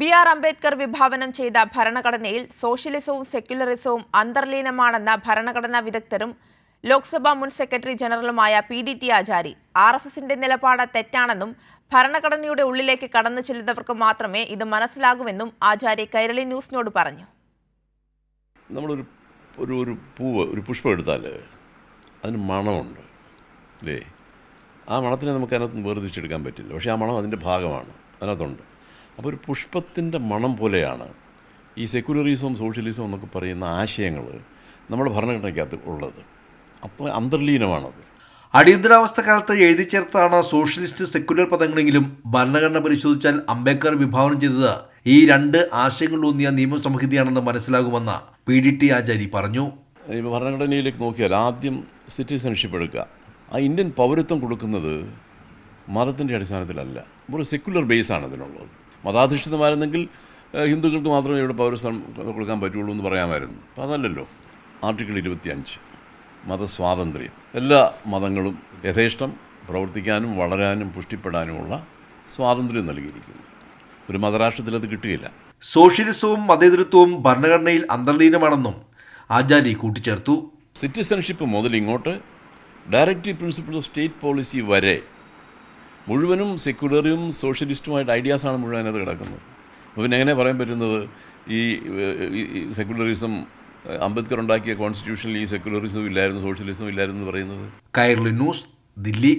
B R Ambedkar വിഭാവനം ചെയ്ത ഭരണഘടനയിൽ സോഷ്യലിസവും സെക്യുലറിസവും അന്തർലീനമാണെന്ന ഭരണഘടനാ വിദഗ്ധരും ലോക്സഭാ മുൻ secretary ജനറലുമായ P D T Achary R S എസിന്റെ നിലപാട് തെറ്റാണെന്നും ഭരണഘടനയുടെ ഉള്ളിലേക്ക് കടന്നു ചെല്ലുന്നവർക്ക് മാത്രമേ ഇത് മനസ്സിലാകുമെന്നും ആചാര്യ കൈരളി ന്യൂസിനോട് പറഞ്ഞു. നമ്മളൊരു ഒരു ഒരു പൂവ് ഒരു പുഷ്പം എടുത്താൽ അതിന് മണമുണ്ട് അല്ലേ ആ മണത്തിനെ നമുക്ക് അതിനകത്ത് വേർതിരിച്ചെടുക്കാൻ പറ്റില്ല. പക്ഷേ ആ മണം അതിന്റെ ഭാഗമാണ് അതിനകത്തുണ്ട്. അപ്പോൾ ഒരു പുഷ്പത്തിന്റെ മണം പോലെയാണ് ഈ സെക്യുലറിസവും സോഷ്യലിസവും എന്നൊക്കെ പറയുന്ന ആശയങ്ങൾ നമ്മുടെ ഭരണഘടനയ്ക്കകത്ത് ഉള്ളത്. അത്ര അന്തർലീനമാണത്. അടിയന്തരാവസ്ഥ കാലത്ത് എഴുതി ചേർത്താണ് സോഷ്യലിസ്റ്റ് സെക്യുലർ പദങ്ങളെങ്കിലും ഭരണഘടന പരിശോധിച്ചാൽ അംബേദ്കർ വിഭാവനം ചെയ്തത് ഈ രണ്ട് ആശയങ്ങളിലൂന്നിയ നിയമസംഹിതയാണെന്ന് മനസ്സിലാകുമെന്ന് പി ഡി ടി ആചാരി പറഞ്ഞു. ഭരണഘടനയിലേക്ക് നോക്കിയാൽ ആദ്യം സിറ്റിസൺഷിപ്പ് എടുക്കുക. ആ ഇന്ത്യൻ പൗരത്വം കൊടുക്കുന്നത് മതത്തിന്റെ അടിസ്ഥാനത്തിലല്ല ഒരു സെക്യുലർ ബേസാണ് അതിനുള്ളത്. മതാധിഷ്ഠിതമായിരുന്നെങ്കിൽ ഹിന്ദുക്കൾക്ക് മാത്രമേ ഇവിടെ പൗരസ്ഥാനം കൊടുക്കാൻ പറ്റുള്ളൂ എന്ന് പറയാമായിരുന്നു. അപ്പം അതല്ലല്ലോ. ആർട്ടിക്കിൾ ഇരുപത്തിയഞ്ച്. മതസ്വാതന്ത്ര്യം. എല്ലാ മതങ്ങളും യഥേഷ്ടം പ്രവർത്തിക്കാനും വളരാനും പുഷ്ടിപ്പെടാനുമുള്ള സ്വാതന്ത്ര്യം നൽകിയിരിക്കുന്നു. ഒരു മതരാഷ്ട്രത്തിൽ അത് കിട്ടുകയില്ല. സോഷ്യലിസവും മതേതരത്വവും ഭരണഘടനയിൽ അന്തർലീനമാണെന്നും ആചാര്യ കൂട്ടിച്ചേർത്തു. സിറ്റിസൺഷിപ്പ് മുതൽ ഇങ്ങോട്ട് directive principle of state policy വരെ മുഴുവനും സെക്യുലറും സോഷ്യലിസ്റ്റുമായിട്ട് ഐഡിയാസാണ് മുഴുവൻ അതിനകത്ത് കിടക്കുന്നത്. അപ്പോൾ പിന്നെ എങ്ങനെ പറയാൻ പറ്റുന്നത്? ഈ സെക്യുലറിസം അംബേദ്കർ ഉണ്ടാക്കിയ കോൺസ്റ്റിറ്റ്യൂഷനിൽ ഈ സെക്യുലറിസം ഇല്ലായിരുന്നു സോഷ്യലിസം ഇല്ലായിരുന്നു പറയുന്നത്? കൈർലി ന്യൂസ് ദില്ലി